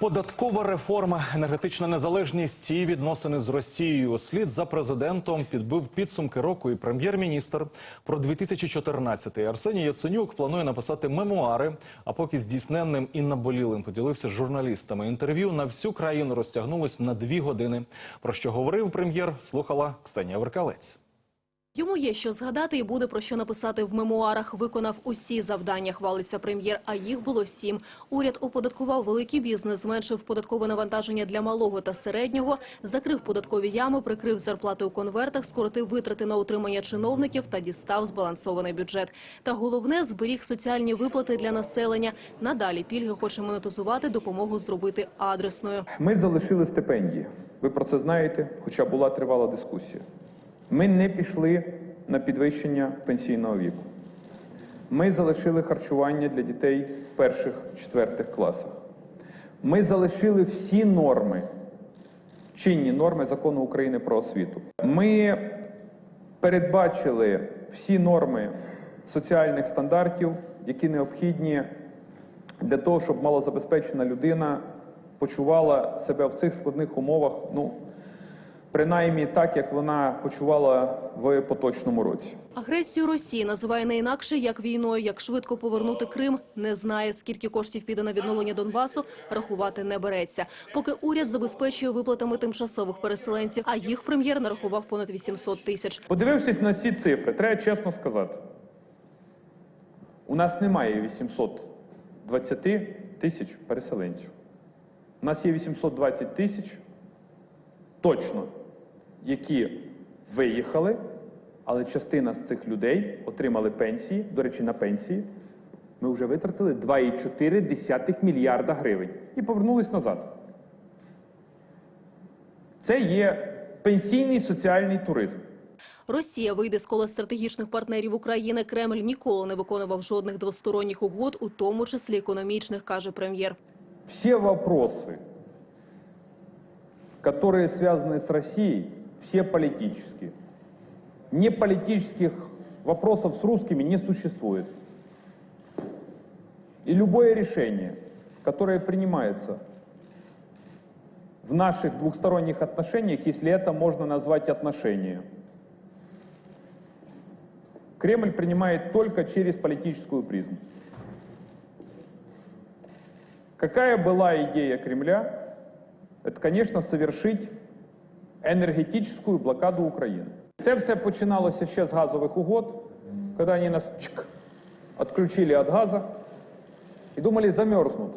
Податкова реформа, енергетична незалежність і відносини з Росією. Слід за президентом підбив підсумки року і прем'єр-міністр. Про 2014-й Арсеній Яценюк планує написати мемуари. А поки здійсненним і наболілим поділився з журналістами. Інтерв'ю на всю країну розтягнулось на дві години. Про що говорив прем'єр, слухала Ксенія Веркалець. Йому є що згадати і буде про що написати в мемуарах. Виконав усі завдання, хвалиться прем'єр, а їх було сім. Уряд оподаткував великий бізнес, зменшив податкове навантаження для малого та середнього, закрив податкові ями, прикрив зарплати у конвертах, скоротив витрати на утримання чиновників та дістав збалансований бюджет. Та головне, зберіг соціальні виплати для населення. Надалі пільги хоче монетизувати, допомогу зробити адресною. Ми залишили стипендії. Ви про це знаєте, хоча була тривала дискусія. Ми не пішли на підвищення пенсійного віку. Ми залишили харчування для дітей в перших четвертих класах. Ми залишили всі норми, чинні норми закону України про освіту. Ми передбачили всі норми соціальних стандартів, які необхідні для того, щоб малозабезпечена людина почувала себе в цих складних умовах, ну, принаймні так, як вона почувала в поточному році. Агресію Росії називає не інакше як війною. Як швидко повернути Крим, не знає. Скільки коштів піде на відновлення Донбасу, рахувати не береться. Поки уряд забезпечує виплатами тимчасових переселенців, а їх прем'єр нарахував понад 800 тисяч. Подивившись на ці цифри, треба чесно сказати. У нас немає 820 тисяч переселенців. У нас є 820 тисяч точно, які виїхали, але частина з цих людей отримали пенсії. До речі, на пенсії ми вже витратили 2,4 мільярда гривень і повернулись назад. Це є пенсійний соціальний туризм. Росія вийде з кола стратегічних партнерів України. Кремль ніколи не виконував жодних двосторонніх угод, у тому числі економічних, каже прем'єр. Все вопросы, которые связаны с Россией, все политические. Неполитических вопросов с русскими не существует. И любое решение, которое принимается в наших двухсторонних отношениях, если это можно назвать отношения, Кремль принимает только через политическую призму. Какая была идея Кремля? Это, конечно, совершить енергетичну блокаду України. Це все починалося ще з газових угод, коли вони нас чик, відключили від газу і думали замерзнуть.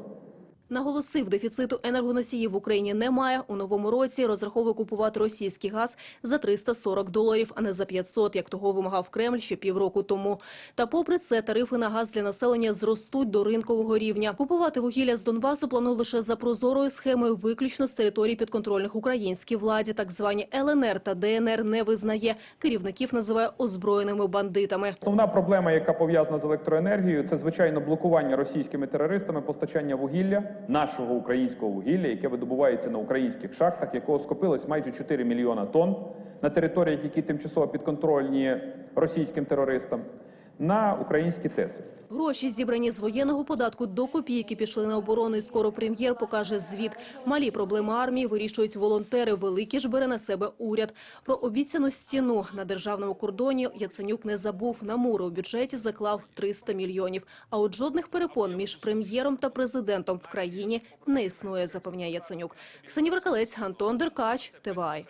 Наголосив, дефіциту енергоносіїв в Україні немає. У новому році розраховує купувати російський газ за 340 доларів, а не за 500, як того вимагав Кремль ще півроку тому. Та попри це, тарифи на газ для населення зростуть до ринкового рівня. Купувати вугілля з Донбасу планують лише за прозорою схемою, виключно з територій підконтрольних українській владі. Так звані ЛНР та ДНР не визнає. Керівників називає озброєними бандитами. Основна проблема, яка пов'язана з електроенергією, це звичайно блокування російськими терористами постачання вугілля, нашого українського вугілля, яке видобувається на українських шахтах, якого скопилось майже 4 мільйона тонн на територіях, які тимчасово підконтрольні російським терористам, на українські теси. Гроші, зібрані з воєнного податку до копійки, пішли на оборону. І скоро прем'єр покаже звіт. Малі проблеми армії вирішують волонтери. Великі ж бере на себе уряд. Про обіцяну стіну на державному кордоні Яценюк не забув. На мури у бюджеті заклав 300 мільйонів. А от жодних перепон між прем'єром та президентом в країні не існує, запевняє Яценюк. Ксенія Веркалець, Антон Деркач, ТВАЙ.